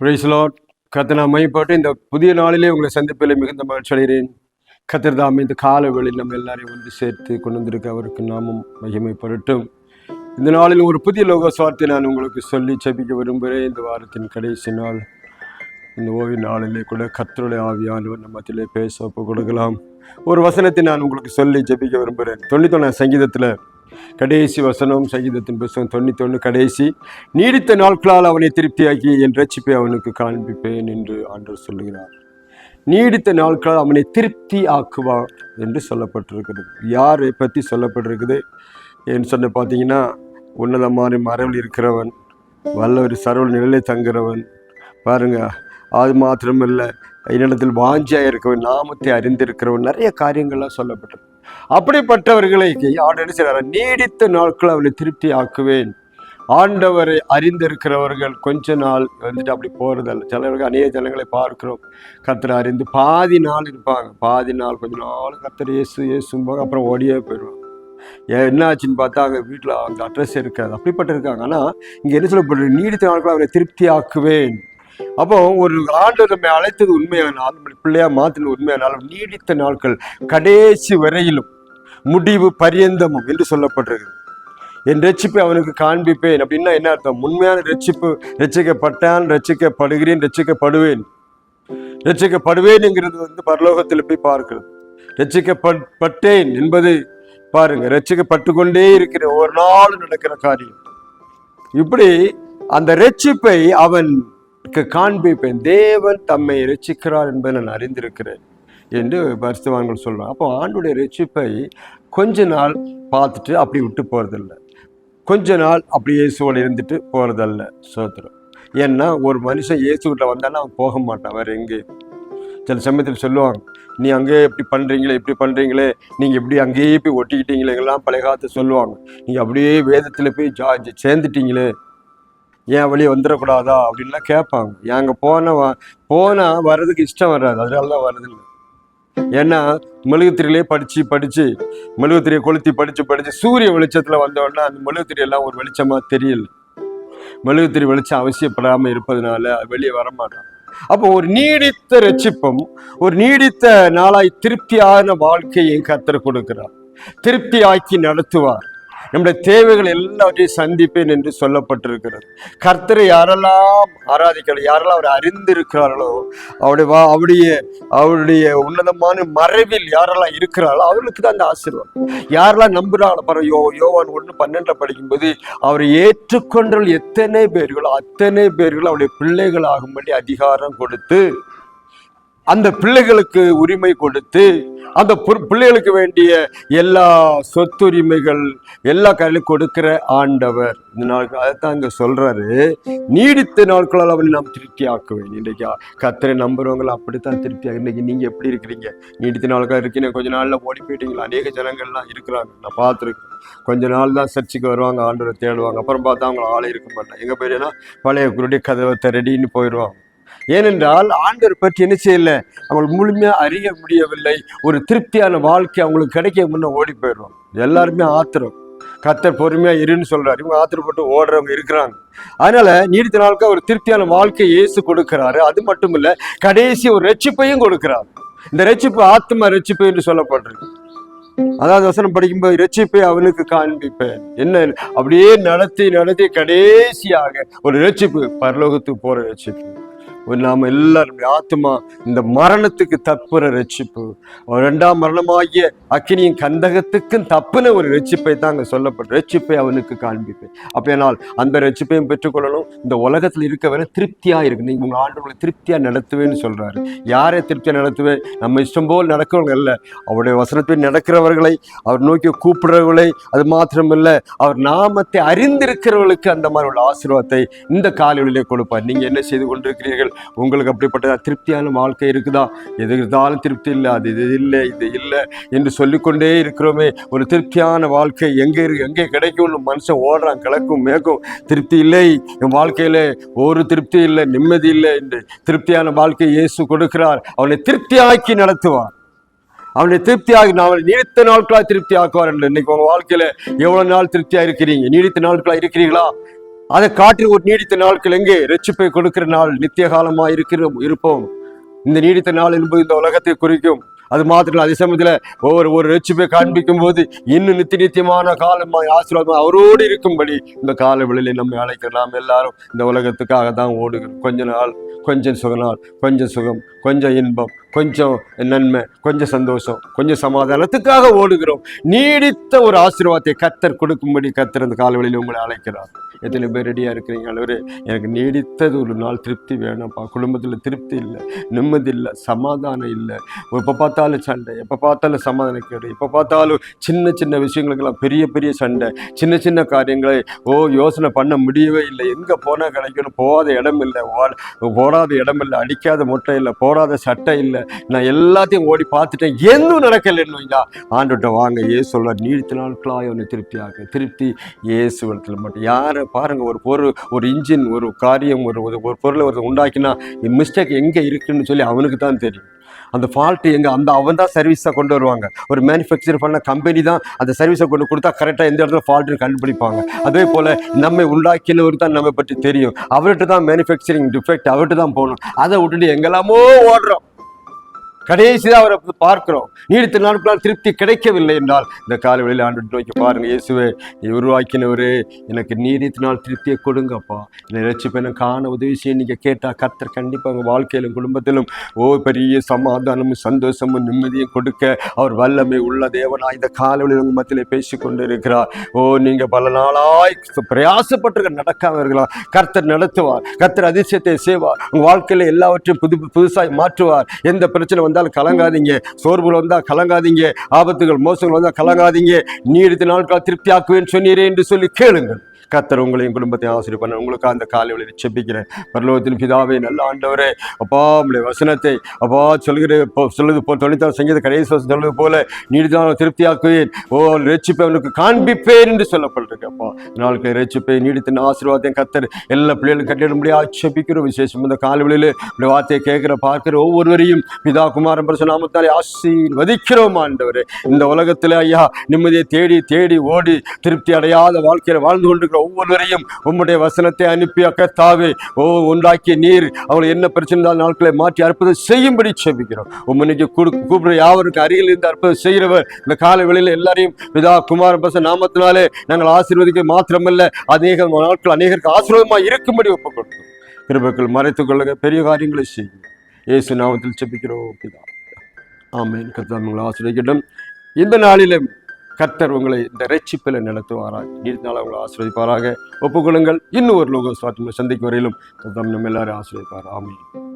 பிரைஸ்லாட் கத்தனா மைப்பட்டு இந்த புதிய நாளிலே உங்களை சந்திப்பில் மிகுந்த மகிழ்ச்சி அடைகிறேன். கத்தர் தாமே இந்த கால வேளையில் நம்ம எல்லாரையும் ஒன்று சேர்த்து கொண்டு வந்திருக்க அவருக்கு நாமும் மகிமைப்படட்டும் இந்த நாளில் ஒரு புதிய லோக சுவார்த்தை நான் உங்களுக்கு சொல்லி செபிக்க விரும்புகிறேன். இந்த வாரத்தின் கடைசி நாள் இந்த ஓய்வு நாளிலே கூட கத்தருடைய ஆவியானவர் நம்ம மத்தியிலே பேச ஒப்பு கொடுக்கலாம். ஒரு வசனத்தை நான் உங்களுக்கு சொல்லி ஜெபிக்க விரும்புகிறேன். தொண்ணூத்தொன்னு சங்கீதத்தில் கடைசி வசனம் சங்கீதத்தின் புஸ்தகம் தொண்ணூத்தொன்று கடைசி நீடித்த நாட்களால் அவனை திருப்தியாக்கி என் ரட்சிப்பை அவனுக்கு காண்பிப்பேன் என்று ஆண்டவர் சொல்லுகிறார். நீடித்த நாட்களால் அவனை திருப்தி ஆக்குவார் என்று சொல்லப்பட்டிருக்கிறது. யாரை பற்றி சொல்லப்பட்டிருக்குது? என்று சொன்ன பார்த்தீங்கன்னா உன்னதமான மரபில் இருக்கிறவன் வல்லவர் சரவல் நிலையிலே தங்குறவன். பாருங்கள் அது மாத்திரமில்லை என்னிடத்தில் வாஞ்சியாக இருக்கவன் நாமத்தை அறிந்திருக்கிறவன் நிறைய காரியங்கள்லாம் சொல்லப்பட்டது அப்படிப்பட்டவர்களை ஆண்டு என்ன செய்கிறார் நீடித்த நாட்கள் அவளை திருப்தி ஆக்குவேன் ஆண்டவரை அறிந்திருக்கிறவர்கள் கொஞ்ச நாள் வந்துட்டு அப்படி போகிறதல்ல சிலவர்கள் அநேக ஜனங்களை பார்க்கிறோம். கத்தரை அறிந்து பாதி நாள் இருப்பாங்க. பாதி நாள் கொஞ்ச நாள் கத்தர் இயேசு இயேசும்பாங்க அப்புறம் ஓடியே போயிடுவாங்க. ஏன் என்ன ஆச்சுன்னு பார்த்தா அங்கே வீட்டில் அவங்க அட்ரஸ் இருக்காது. அப்படிப்பட்ட இருக்காங்க ஆனால் இங்கே என்ன சொல்லப்படுறது நீடித்த நாட்கள் அவரை திருப்தி ஆக்குவேன் அப்போ ஒரு ஆண்டு நம்மை அழைத்தது உண்மையானால் நம்மளை பிள்ளையா மாற்றின உண்மையானாலும் நீடித்த நாட்கள் கடைசி வரையிலும் முடிவு பரியந்தமும் என்று சொல்லப்பட்டிருக்கு என் ரட்சிப்பை அவனுக்கு காண்பிப்பேன். அப்படின்னா என்ன அர்த்தம்? உண்மையான ரட்சிப்பு ரட்சிக்கப்பட்டான் ரட்சிக்கப்படுகிறேன் ரட்சிக்கப்படுவேன். ரட்சிக்கப்படுவேன்ங்கிறது வந்து பரலோகத்தில் போய் பார்க்கிறது ரட்சிக்கப்பட்டேன் என்பது பாருங்க. ரட்சிக்கப்பட்டு கொண்டே இருக்கிற ஒரு நாள் நடக்கிற காரியம். இப்படி அந்த ரட்சிப்பை அவன் காண்பிப்பேன். தேவன் தம்மை ரசிக்கிறார் என்பதை நான் அறிந்திருக்கிறேன் என்று பரிசுவான்கள் சொல்றாங்க. அப்போ ஆண்டுடைய ரசிப்பை கொஞ்ச நாள் பார்த்துட்டு அப்படி விட்டு போகிறதில்ல கொஞ்ச நாள் அப்படி இயேசுவோடு இருந்துட்டு போகிறதில்ல சோத்திரம். ஏன்னா ஒரு மனுஷன் இயேசுகிட்ட வந்தாலும் அவன் போக மாட்டான் வேறு எங்கே? சில சமயத்தில் சொல்லுவாங்க நீ அங்கேயே இப்படி பண்ணுறீங்களே இப்படி பண்ணுறீங்களே நீங்கள் இப்படி அங்கேயே போய் ஒட்டிக்கிட்டீங்களேங்கெல்லாம் பழைய காலத்தை சொல்லுவாங்க. நீங்கள் அப்படியே வேதத்தில் போய் ஜா சேர்ந்துட்டீங்களே ஏன் வெளியே வந்துடக்கூடாதா அப்படின்லாம் கேட்பாங்க. ஏங்க போன வ போனால் வர்றதுக்கு இஷ்டம் வராது. அதனால தான் வர்றதில்லை. ஏன்னா மெழுகுத்திரியிலே படித்து படித்து மெழுகுத்திரியை கொளுத்தி படித்து படித்து சூரிய வெளிச்சத்தில் வந்தோடனே அந்த மெழுகுத்திரி எல்லாம் ஒரு வெளிச்சமாக தெரியல. மெழுகுத்திரி வெளிச்சம் அவசியப்படாமல் இருப்பதனால வெளியே வரமாட்டான் அப்போ ஒரு நீடித்த ரட்சிப்பும் ஒரு நீடித்த நாளாய் திருப்தியான வாழ்க்கையை கத்தர் கொடுக்கிறார். திருப்தியாக்கி நடத்துவார். நம்முடைய தேவைகள் எல்லாவற்றையும் சந்திப்பேன் என்று சொல்லப்பட்டிருக்கிறது. கர்த்தரை யாரெல்லாம் ஆராதிக்கிறார் யாரெல்லாம் அவர் அறிந்திருக்கிறார்களோ அவருடைய வா அவருடைய அவருடைய உன்னதமான மறைவில் யாரெல்லாம் இருக்கிறார்களோ அவர்களுக்கு தான் அந்த ஆசீர்வாதம். யாரெல்லாம் நம்புகிறாங்களோ பரவ யோ யோவான் ஒன்று பன்னெண்டில் படிக்கும்போது அவரை ஏற்றுக்கொண்டவர்கள் எத்தனை பேர்களோ அத்தனை பேர்கள் அவருடைய பிள்ளைகள் ஆகும்படி அதிகாரம் கொடுத்து அந்த பிள்ளைகளுக்கு உரிமை கொடுத்து அந்த பிள்ளைகளுக்கு வேண்டிய எல்லா சொத்துரிமைகள் எல்லா கையிலும் கொடுக்கிற ஆண்டவர். இந்த நாளுக்கு அதைத்தான் இங்கே சொல்கிறாரு நீடித்த நாட்களால் அவனை நாம் திருப்தி ஆக்குவேன். இன்றைக்கு கத்திரை நம்புறவங்களை அப்படித்தான் திருப்தி இன்றைக்கி நீங்கள் எப்படி இருக்கிறீங்க? நீடித்த நாட்களாக இருக்கீங்க. கொஞ்ச நாளில் ஓடி போயிட்டீங்களா? அநேக ஜனங்கள்லாம் இருக்கிறாங்க. நான் பார்த்துருக்கேன். கொஞ்ச நாள் தான் சர்ச்சுக்கு வருவாங்க. ஆண்டவரை தேடுவாங்க. அப்புறம் பார்த்தா அவங்க ஆளே இருக்க மாட்டாங்க. எங்கே போயிடுனா பழைய குருடி கதவை திரடின்னு போயிடுவாங்க ஏனென்றால் ஆண்டவர் பற்றி என்ன செய்யலை? அவங்களுக்கு முழுமையா அறிய முடியவில்லை. ஒரு திருப்தியான வாழ்க்கை அவங்களுக்கு கிடைக்க முன்னே ஓடி போயிடுவாங்க எல்லாருமே ஆத்திரம். கத்தர் பொறுமையா இருன்னு சொல்றாரு. இவங்க ஆத்திரப்பட்டு ஓடுறவங்க இருக்கிறாங்க. அதனால நீடித்த நாளுக்கு ஒரு திருப்தியான வாழ்க்கை இயேசு கொடுக்கிறாரு. அது மட்டும் இல்ல கடைசி ஒரு ரட்சிப்பையும் கொடுக்கிறார். இந்த ரட்சிப்பு ஆத்மா ரட்சிப்பு என்று சொல்லப்படுறது அதாவது வசனம் படிக்கும்போது ரட்சிப்பை அவனுக்கு காண்பிப்பேன். என்ன? அப்படியே நடத்தி நடத்தி கடைசியாக ஒரு ரட்சிப்பு பரலோகத்துக்கு போற ரட்சிப்பு. நாம எல்லாரும் ஆத்மா இந்த மரணத்துக்கு தப்புற ரட்சிப்பு. ரெண்டாம் மரணமாகிய அக்கினியின் கந்தகத்துக்கும் தப்புன ஒரு ரட்சிப்பை தான் அங்க சொல்லப்படும் ரட்சிப்பை அவனுக்கு காண்பிப்பேன். அப்போ என்னால் அந்த ரட்சிப்பையும் பெற்றுக்கொள்ளணும். இந்த உலகத்துல இருக்க வரை திருப்தியா இருக்கு. நீங்க உங்க ஆண்டுகளை திருப்தியா நடத்துவேன்னு சொல்றாரு. யாரை திருப்தியா நடத்துவேன்? நம்ம இஷ்டம் போல் நடக்கிறவங்க இல்லை அவருடைய வசனத்தை நடக்கிறவர்களை அவர் நோக்கி கூப்பிடுறவர்களை அது மாத்திரமல்ல அவர் நாமத்தை அறிந்திருக்கிறவர்களுக்கு அந்த மாதிரி உள்ள ஆசீர்வாதத்தை இந்த காலையிலே கொடுப்பார். நீங்க என்ன செய்து கொண்டிருக்கிறீர்கள்? உங்களுக்கு அப்படிப்பட்ட திருப்தியான வாழ்க்கை இருக்குதா? எது இருந்தாலும் திருப்தி இல்லை அது இது இல்லை இது இல்லை என்று சொல்லிக்கொண்டே இருக்கிறோமே. ஒரு திருப்தியான வாழ்க்கை எங்கே இருக்கு எங்கே கிடைக்கும்னு மனுஷன் ஓடுறான் கிழக்கும் மேற்கும் திருப்தி இல்லை. என் வாழ்க்கையில ஒரு திருப்தி இல்லை நிம்மதி இல்லை என்று திருப்தியான வாழ்க்கை இயேசு கொடுக்கிறார். அவனை திருப்தியாக்கி நடத்துவார். அவனை திருப்தியாகி நான் அவனை நீடித்த நாட்களாக திருப்தி ஆக்குவார் என்று. இன்னைக்கு உங்கள் வாழ்க்கையில எவ்வளவு நாள் திருப்தியா இருக்கிறீங்க? நீடித்த நாட்களா இருக்கிறீங்களா அதை காட்டி ஒரு நீடித்த நாட்கள் எங்கே ரட்சிப்பை கொடுக்கிற நாள் நித்திய காலமா இருக்கிறோம் இருப்போம். இந்த நீடித்த நாள் என்பது இந்த உலகத்தை குறிக்கும். அது மாத்திரம் அதே சமயத்தில் ஒவ்வொரு ஒரு ரட்சிப்பை காண்பிக்கும் போது இன்னும் நித்திய நித்தியமான காலமாய் ஆசீர்வாதம் அவரோடு இருக்கும்படி இந்த கால வெளியில நம்ம அழைக்கலாம் எல்லாரும் இந்த உலகத்துக்காக தான் ஓடுகிறோம். கொஞ்ச நாள் கொஞ்சம் சுக நாள் கொஞ்சம் சுகம் கொஞ்சம் இன்பம் கொஞ்சம் நன்மை கொஞ்சம் சந்தோஷம் கொஞ்சம் சமாதானத்துக்காக ஓடுகிறோம். நீடித்த ஒரு ஆசீர்வாதத்தை கத்தர் கொடுக்கும்படி கத்தர் அந்த காலவெளியில் உங்களை அழைக்கிறார். எத்தனை பேர் ரெடியாக இருக்கிறீங்க அளவு எனக்கு நீடித்தது ஒரு நாள் திருப்தி வேணாம்ப்பா. குடும்பத்தில் திருப்தி இல்லை நிம்மதி இல்லை சமாதானம் இல்லை. எப்போ பார்த்தாலும் சண்டை எப்போ பார்த்தாலும் சமாதானம் கேடு எப்போ பார்த்தாலும் சின்ன சின்ன விஷயங்களுக்கெல்லாம் பெரிய பெரிய சண்டை சின்ன சின்ன காரியங்களை ஓ யோசனை பண்ண முடியவே இல்லை. எங்கே போனால் கிடைக்கணும் போகாத இடம் இல்லை. போடாத இடம் இல்லை அடிக்காத மொட்டை இல்லை போடாத சட்டை இல்லை. நான் எல்லாத்தையும் ஓடி பார்த்துட்டேன். எதுவும் நடக்கலைன்னு ஆண்டுகிட்ட வாங்க ஏசு சொல்ல நீடித்த நாட்களாக ஒன்று திருப்தியாக திருப்தி இயேசுவத்தில் மட்டும். யாரை பாருங்கள் ஒரு பொருள் ஒரு இன்ஜின் ஒரு காரியம் ஒரு ஒரு ஒரு பொருளை ஒரு உண்டாக்கினா மிஸ்டேக் எங்கே இருக்குன்னு சொல்லி அவனுக்கு தான் தெரியும். அந்த ஃபால்ட்டு எங்கே அந்த அவன் தான் சர்வீஸாக கொண்டு வருவாங்க. ஒரு மேனுஃபேக்சர் பண்ண கம்பெனி தான் அந்த சர்வீஸை கொண்டு கொடுத்தா கரெக்டாக எந்த இடத்துல ஃபால்ட்டு கண்டுபிடிப்பாங்க. அதே போல் நம்மை உண்டாக்கினவர் தான் நம்மை பற்றி தெரியும். அவர்கிட்ட தான் மேனுஃபேக்சரிங் டிஃபெக்ட் அவர்கிட்ட தான் போகணும். அதை விட்டுட்டு எங்கெல்லாமோ ஓடுறோம். கடைசியாக அவரை பார்க்கிறோம். நீடித்த நாட்களால் திருப்தி கிடைக்கவில்லை என்றால் இந்த காலவெளியில் ஆண்டு நோக்கி பாருங்க இயேசுவே நீ உருவாக்கினவரே எனக்கு நீடித்த நாள் திருப்தியை கொடுங்கப்பா. என்னை ரட்சிப்பை காண உதவி செய்ய நீங்கள் கேட்டால் கர்த்தர் கண்டிப்பாக உங்கள் வாழ்க்கையிலும் குடும்பத்திலும் ஓ பெரிய சமாதானமும் சந்தோஷமும் நிம்மதியும் கொடுக்க அவர் வல்லமை உள்ள தேவனா. இந்த காலவெளியில் உங்கள் மத்தியிலே பேசி கொண்டு இருக்கிறார் ஓ நீங்கள் பல நாளாய் பிரயாசப்பட்டு நடக்காம இருக்கலாம் கர்த்தர் நடத்துவார் கர்த்தர் அதிசயத்தை செய்வார். உங்கள் வாழ்க்கையில் எல்லாவற்றையும் புது புதுசாக மாற்றுவார். எந்த பிரச்சனை வந்தால் வந்தாலும் கலங்காதீங்க. சோர்வுகள் வந்தால் கலங்காதீங்க. ஆபத்துகள் மோசங்கள் வந்தால் கலங்காதீங்க. நீடித்த நாட்கள் திருப்தியாக்குவேன் சொன்னீரே என்று சொல்லி கேளுங்கள். கத்தர் உங்களையும் குடும்பத்தையும் ஆசிரியர் பண்ண உங்களுக்கு அந்த காலை வழியில் செப்பிக்கிறேன் பரலோகத்தின் பிதாவை நல்ல ஆண்டவரே அப்பா உங்களுடைய வசனத்தை அப்பா சொல்கிற இப்போ சொல்லுது போல் தொண்ணூத்தாறு சங்கீத கடைசி சொல்வது போல நீடித்தான திருப்தியாக்குவேன். ஓ ரட்சிப்பை அவனுக்கு காண்பிப்பேன் என்று சொல்லப்பட்டிருக்கு அப்பா. நாளுக்கு ரட்சிப்பை நீடித்தின் ஆசீர்வாதத்தையும் கத்தர் எல்லா பிள்ளைகளும் கட்டிட ஆட்சேபிக்கிற விசேஷம் இந்த காலவெளியில் இந்த வார்த்தையை கேட்கிற பார்க்கிற ஒவ்வொருவரையும் பிதா குமாரன் பிரசனாமத்தாலே ஆசீர்வதிக்கிறோம் ஆண்டவரே. இந்த உலகத்தில் ஐயா நிம்மதியை தேடி தேடி ஓடி திருப்தி அடையாத வாழ்க்கையில் வாழ்ந்து கொண்டிருக்கிற ஒவ்வொருவரையும் உம்முடைய வசனத்தை அனுப்பி அக்கத்தாவே ஓ உண்டாக்கிய நீர் அவளை என்ன பிரச்சனை இருந்தாலும் நாட்களை மாற்றி அற்புதம் செய்யும்படி செபிக்கிறோம். உம்மனைக்கு கூப்பிடுற யாவருக்கு அருகில் இருந்து அற்புதம் செய்கிறவர் இந்த கால வெளியில் எல்லாரையும் பிதா குமார பச நாமத்தினாலே நாங்கள் ஆசீர்வதிக்க மாத்திரமல்ல அநேக நாட்கள் அநேகருக்கு ஆசீர்வாதமாக இருக்கும்படி ஒப்புக் கிருபக்கள் மறைத்துக் கொள்ளுங்க பெரிய காரியங்களை செய்யும் இயேசு நாமத்தில் செபிக்கிறோம் பிதா. ஆமேன். கர்த்தர் உங்களை ஆசிரியக்கிட்டும் இந்த நாளிலும் கர்த்தர் உங்களை இந்த ரட்சிப்பில் நடத்துவாராக நீண்ட நாள் உங்களை ஆசிரியப்பாராக ஒப்புக்கொள்ளுங்கள். இன்னும் ஒரு லோகோ சுவாத்தியம் சந்திக்கும் வரையிலும் நம்ம எல்லாரும் ஆசிரியப்பார் ஆமையும்